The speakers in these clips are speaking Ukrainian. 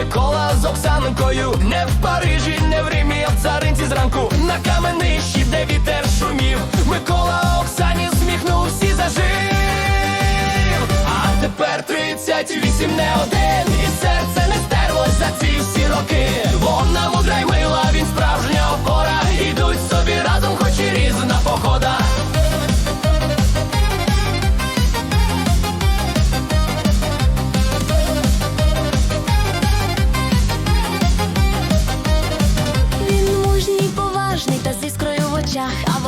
Микола з Оксанкою не в Парижі, не в Римі, а в царинці зранку на каменищі, де вітер шумів. Микола Оксані зміхнувся і зажив. А тепер 38 не один.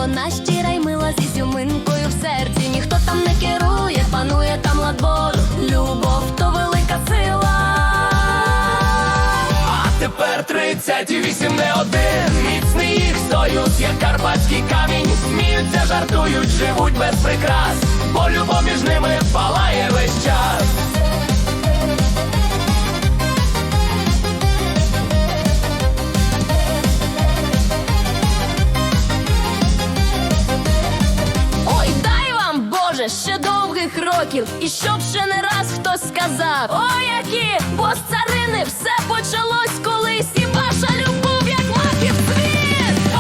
Вона щира й мила зі зюминкою в серці. Ніхто там не керує, панує там ладбор. Любов то велика сила. А тепер 38 не один Міцний їх союз, як карпатський камінь Сміються, жартують, живуть без прикрас Бо любов між ними палає весь час років, і щоб ще не раз хтось сказав: Ой, які, бо з царини все почалось колись, і ваша любов, як маків цвіт.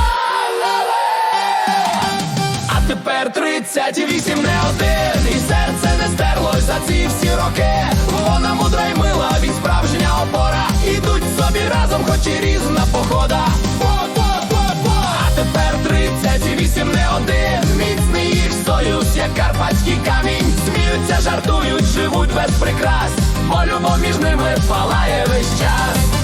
А тепер 38 не один І серце не стерлось за ці всі роки. Вона мудра й мила, він справжня опора. Ідуть собі разом, хоч і різна похода ними палає весь час